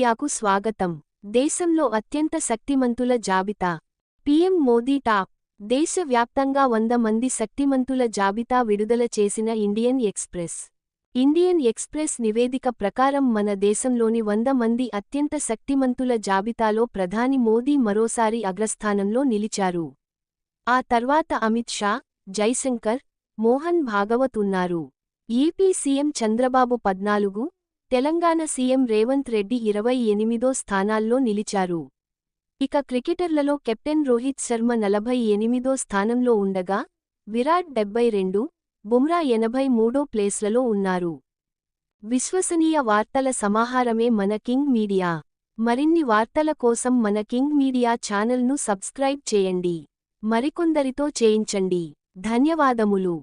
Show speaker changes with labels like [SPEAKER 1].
[SPEAKER 1] మీడియాకు స్వాగతం. దేశంలో అత్యంత శక్తిమంతుల జాబితా. PM Modi top. దేశవ్యాప్తంగా వంద మంది శక్తిమంతుల జాబితా విడుదల చేసిన ఇండియన్ ఎక్స్ప్రెస్. ఇండియన్ ఎక్స్ప్రెస్ నివేదిక ప్రకారం మన దేశంలోని వంద మంది అత్యంత శక్తిమంతుల జాబితాలో ప్రధాని మోదీ మరోసారి అగ్రస్థానంలో నిలిచారు. ఆ తర్వాత అమిత్ షా జైశంకర్ మోహన్ భాగవత్ ఉన్నారు. ఏపీ సీఎం చంద్రబాబు పద్నాలుగు తెలంగాణ సీఎం రేవంత్ రెడ్డి ఇరవై ఎనిమిదో స్థానాల్లో నిలిచారు. ఇక క్రికెటర్లలో కెప్టెన్ రోహిత్ శర్మ నలభై ఎనిమిదో స్థానంలో ఉండగా విరాట్ డెబ్బై రెండు బుమ్రా ఎనభై మూడో ప్లేస్లలో ఉన్నారు. విశ్వసనీయ వార్తల సమాహారమే మన కింగ్ మీడియా. మరిన్ని వార్తల కోసం మన కింగ్ మీడియా ఛానల్ను సబ్స్క్రైబ్ చేయండి. మరికొందరితో చేయించండి. ధన్యవాదములు.